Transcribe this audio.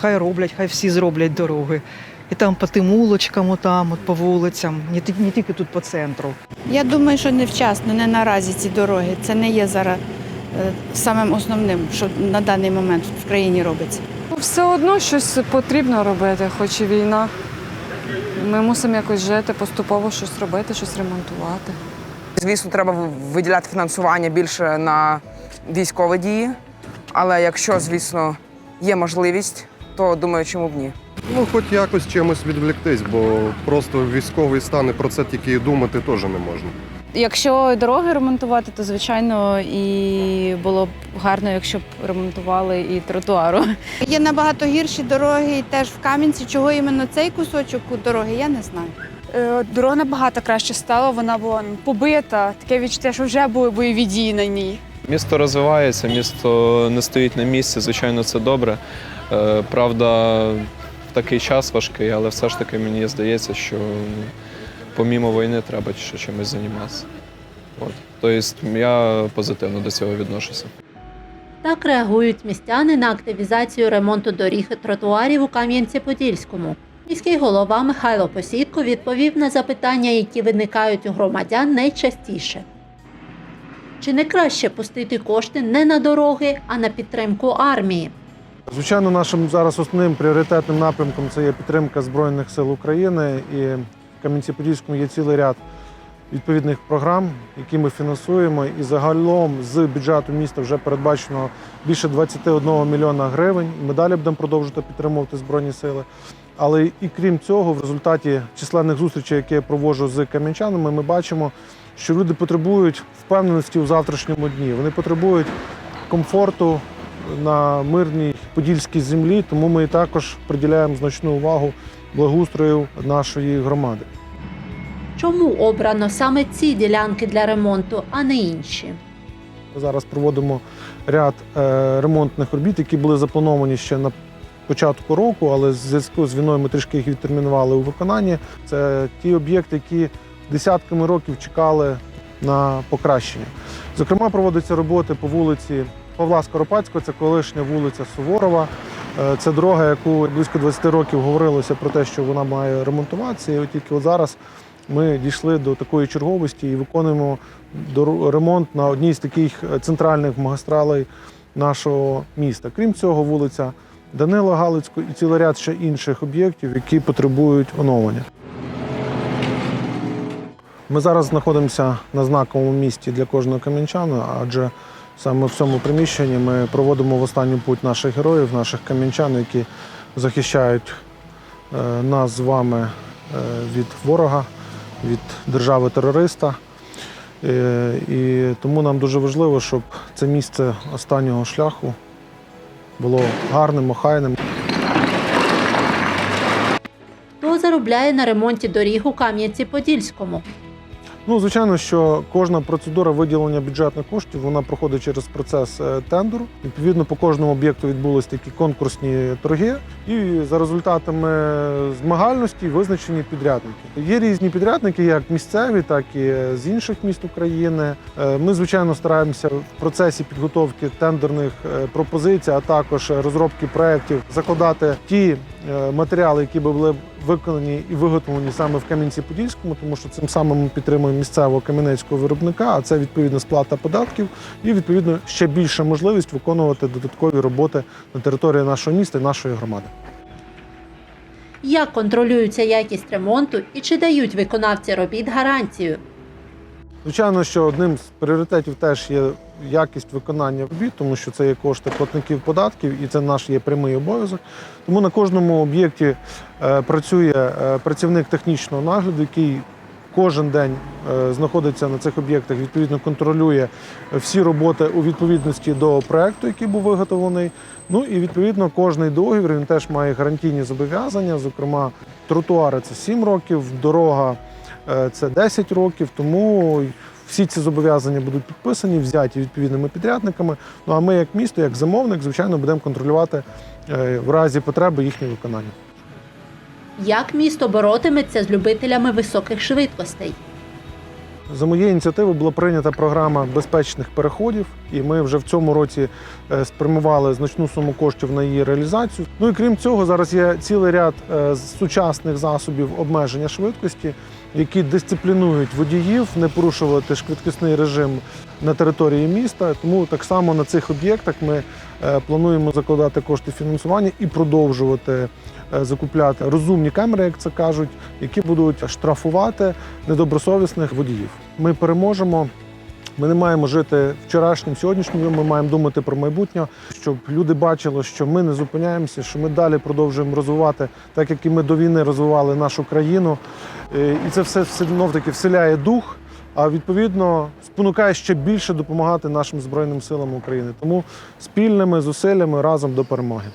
Хай роблять, хай всі зроблять дороги. І там по тим улочкам, отам, от по вулицям, не, не тільки тут по центру. Я думаю, що невчасно, не наразі ці дороги. Це не є зараз е, самим основним, що на даний момент в країні робиться. Ну, Все одно щось потрібно робити, хоч і війна. Ми мусимо якось жити, поступово щось робити, щось ремонтувати. Звісно, треба виділяти фінансування більше на військові дії. Але якщо, звісно, є можливість, то думаю, чому б ні. Ну, хоч якось чимось відвліктись, бо просто військовий стан і про це тільки і думати теж не можна. Якщо дороги ремонтувати, то звичайно і було б гарно, якщо б ремонтували і тротуару. Є набагато гірші дороги і теж в Кам'янці. Чого іменно цей кусочок дороги, я не знаю. Е, Дорога набагато краще стала, вона була побита. Таке відчуття, що вже були бойові дії на ній. Місто розвивається, місто не стоїть на місці, звичайно, це добре. Е, Правда, в такий час важкий, але все ж таки мені здається, що помімо війни треба ще чимось займатися. От. Тобто я позитивно до цього відношуся. Так реагують містяни на активізацію ремонту доріг і тротуарів у Кам'янці-Подільському. Міський голова Михайло Посідко відповів на запитання, які виникають у громадян найчастіше. Чи не краще пустити кошти не на дороги, а на підтримку армії? Звичайно, нашим зараз основним пріоритетним напрямком це є підтримка Збройних сил України. І в Кам'янці-Подільському є цілий ряд відповідних програм, які ми фінансуємо. І загалом з бюджету міста вже передбачено більше 21 мільйона гривень. Ми далі будемо продовжувати підтримувати Збройні сили. Але і крім цього, в результаті численних зустрічей, які я проводжу з кам'янчанами, ми бачимо, що люди потребують впевненості у завтрашньому дні. Вони потребують комфорту на мирній подільській землі, тому ми також приділяємо значну увагу благоустрою нашої громади. Чому обрано саме ці ділянки для ремонту, а не інші? Ми зараз проводимо ряд е, ремонтних робіт, які були заплановані ще на початку року, але в зв'язку з війною ми трішки їх відтермінували у виконанні. Це ті об'єкти, які десятками років чекали на покращення. Зокрема, проводяться роботи по вулиці Павла Скоропадського, це колишня вулиця Суворова. Е, Це дорога, яку близько 20 років говорилося про те, що вона має ремонтуватися. І от тільки от зараз ми дійшли до такої черговості і виконуємо ремонт на одній з таких е, центральних магістралей нашого міста. Крім цього, вулиця Данила Галицького і цілий ряд ще інших об'єктів, які потребують оновлення. Ми зараз знаходимося на знаковому місці для кожного кам'янчана, адже саме в цьому приміщенні ми проводимо в останню путь наших героїв, наших кам'янчан, які захищають е, нас з вами е, від ворога, від держави-терориста. Е, І тому нам дуже важливо, щоб це місце останнього шляху було гарним, охайним. Хто заробляє на ремонті доріг у Кам'янці-Подільському? Ну, звичайно, що кожна процедура виділення бюджетних коштів вона проходить через процес е, тендеру. Відповідно, по кожному об'єкту відбулись такі конкурсні торги, і за результатами змагальності визначені підрядники. Є різні підрядники, як місцеві, так і з інших міст України. Е, Ми, звичайно, стараємося в процесі підготовки тендерних е, пропозицій, а також розробки проєктів закладати ті е, матеріали, які би були виконані і виготовлені саме в Кам'янці-Подільському, тому що цим самим ми підтримуємо місцевого кам'янецького виробника, а це відповідно сплата податків і відповідно ще більша можливість виконувати додаткові роботи на території нашого міста і нашої громади. Як контролюється якість ремонту і чи дають виконавці робіт гарантію? Звичайно, що одним з пріоритетів теж є якість виконання робіт, тому що це є кошти платників податків і це наш є прямий обов'язок. Тому на кожному об'єкті е, працює е, працівник технічного нагляду, який кожен день е, знаходиться на цих об'єктах, відповідно контролює всі роботи у відповідності до проекту, який був виготовлений. Ну і відповідно кожний договір він теж має гарантійні зобов'язання. Зокрема, тротуари це 7 років, дорога це 10 років. Тому всі ці зобов'язання будуть підписані, взяті відповідними підрядниками. Ну а ми, як місто, як замовник, звичайно, будемо контролювати е, в разі потреби їхнє виконання. Як місто боротиметься з любителями високих швидкостей? За моєю ініціативою була прийнята програма безпечних переходів, і ми вже в цьому році е, спрямували значну суму коштів на її реалізацію. Ну і крім цього, зараз є цілий ряд е, сучасних засобів обмеження швидкості, які дисциплінують водіїв не порушувати швидкісний режим на території міста. Тому так само на цих об'єктах ми е, плануємо закладати кошти фінансування і продовжувати е, закупляти розумні камери, як це кажуть, які будуть штрафувати недобросовісних водіїв. Ми переможемо. Ми не маємо жити вчорашнім, сьогоднішнім. Ми маємо думати про майбутнє, щоб люди бачили, що ми не зупиняємося, що ми далі продовжуємо розвивати, так як і ми до війни розвивали нашу країну. Е, І це все знов таки вселяє дух, а відповідно спонукає ще більше допомагати нашим збройним силам України. Тому спільними зусиллями разом до перемоги.